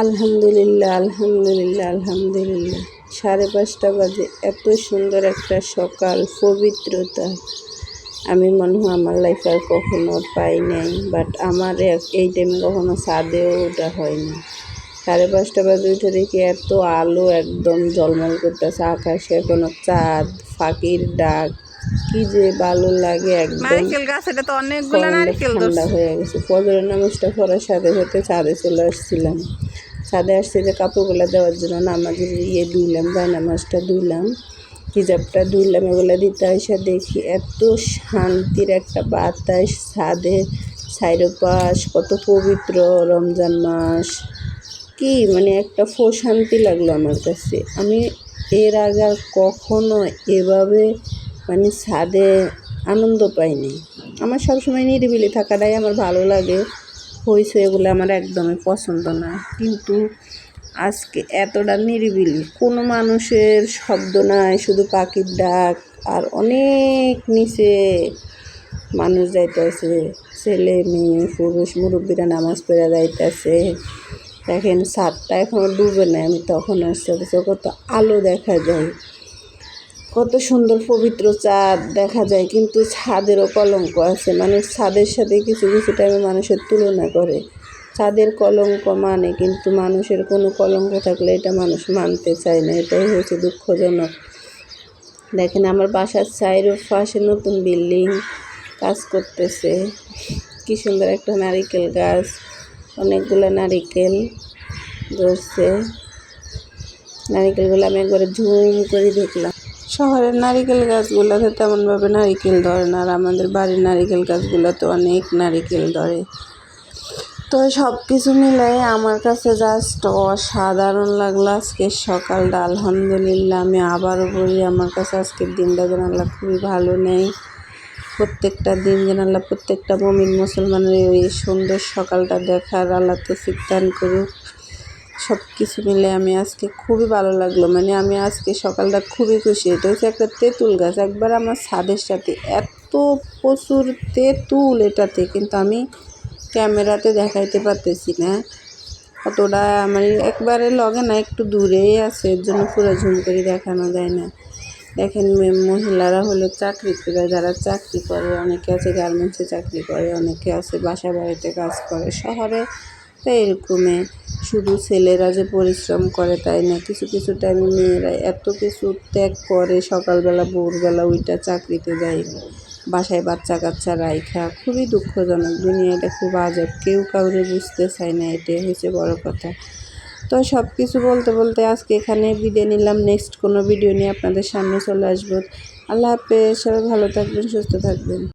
আলহামদুলিল্লাহ আলহামদুলিল্লাহ আলহামদুলিল্লাহ। সাড়ে পাঁচটা বাজে এত সুন্দর একটা সকাল পবিত্রতা। আমি মনে হয় আমার লাইফে আর কখনো পাই নাই বাট আমার এই টাইমে কখনো ছাদেও ওটা হয়নি। সাড়ে পাঁচটা বাজে উঠে দেখি এত আলো একদম জলমল করতেছে আকাশে কোনো চাঁদ ফাঁকির ডাক কি যে ভালো লাগে একদম। ঠান্ডা হয়ে গেছে। ফজরের নামাজটা পড়ার সাথে সাথে চাঁদে চলে আসছিলাম। ছাদে আসছে যে কাপড়গুলো দেওয়ার জন্য নামাজের ইয়ে ধুইলাম যাই নামাজটা ধুইলাম, হিজাবটা ধুইলাম, এগুলো দিতে এসে দেখি এত শান্তির একটা বাতাস, ছাদে সাইরোপাশ কত পবিত্র রমজান মাস। কি মানে একটা শান্তি লাগল আমার কাছে। আমি এর আগে কখনো এভাবে মানে ছাদে আনন্দ পাইনি। আমার সবসময় নিরিবিলি থাকাটাই আমার ভালো লাগে। হয়েছে এগুলো আমার একদমই পছন্দ না। কিন্তু আজকে এতটা নিরিবিলি, কোনো মানুষের শব্দ নাই, শুধু পাখির ডাক আর অনেক নিচে মানুষ যাইতেছে, ছেলে, মেয়ে, পুরুষ, মুরব্বীরা নামাজ পড়ে যাইতেছে। দেখেন ছাদটা এখনও ডুবে নাই, আমি তখন অথচ কত আলো দেখা যায়। কত সুন্দর পবিত্র চাঁদ দেখা যায়, কিন্তু ছাদেরও কলঙ্ক আছে। মানুষ ছাদের সাথে কিছু কিছু টাইমে মানুষের তুলনা করে। ছাদের কলঙ্ক মানে কিন্তু মানুষের কোনো কলঙ্ক থাকলে এটা মানুষ মানতে চায় না, এটাই হচ্ছে দুঃখজনক। দেখেন আমার বাসার সাইডের পাশে নতুন বিল্ডিং কাজ করতেছে। কি সুন্দর একটা নারিকেল গাছ, অনেকগুলো নারিকেল ধরছে। নারিকেলগুলো আমি একবারে ঝুম করে দেখলাম। শহরের নারিকেল গাছগুলোতে তেমনভাবে নারিকেল ধরে না, আর আমাদের বাড়ির নারিকেল গাছগুলোতে অনেক নারিকেল ধরে। তো সব কিছু মিলাই আমার কাছে জাস্ট অসাধারণ লাগল আজকের সকালটা। আলহামদুলিল্লাহ, আমি আবারও বলি, আমার কাছে আজকের দিনটা যেন আল্লাহ খুবই ভালো নেই। প্রত্যেকটা দিন যেন আল্লাহ প্রত্যেকটা মমিন মুসলমানের এই সুন্দর সকালটা দেখার আল্লাহ তো দান করুক। সব কিছু মিলে আমি আজকে খুবই ভালো লাগল। মানে আমি আজকে সকালটা খুবই খুশি। এটা হচ্ছে একটা তেঁতুল গাছ। একবার আমার ছাদের সাথে এত প্রচুর তেঁতুল এটাতে, কিন্তু আমি ক্যামেরাতে দেখাইতে পারতেছি না। অতটা মানে একবারে লগে না, একটু দূরেই আছে। এর জন্য পুরো ঝুম করে দেখানো যায় না। দেখেন মহিলারা হলো চাকরি করে, যারা চাকরি করে, অনেকে আছে গার্মেন্টসে চাকরি করে, অনেকে আছে বাসা বাড়িতে কাজ করে। শহরে তো এরকমই শুধু ছেলেরা যে পরিশ্রম করে তাই না, কিছু কিছু টাইমে মেয়েরা এত কিছু ত্যাগ করে, সকালবেলা, ভোরবেলা ওইটা চাকরিতে যায় বাসায় বাচ্চা কাচ্চা রাইখা, খুবই দুঃখজনক। দুনিয়াটা খুব আজব। কেউ কাউরে বুঝতে চায় না, এটাই হয়েছে বড় কথা। তো সব কিছু বলতে বলতে আজকে এখানে বিদায় নিলাম। নেক্সট কোনো ভিডিও নিয়ে আপনাদের সামনে চলে আসব। আল্লাহ হাফেজ। সবাই ভালো থাকবেন, সুস্থ থাকবেন।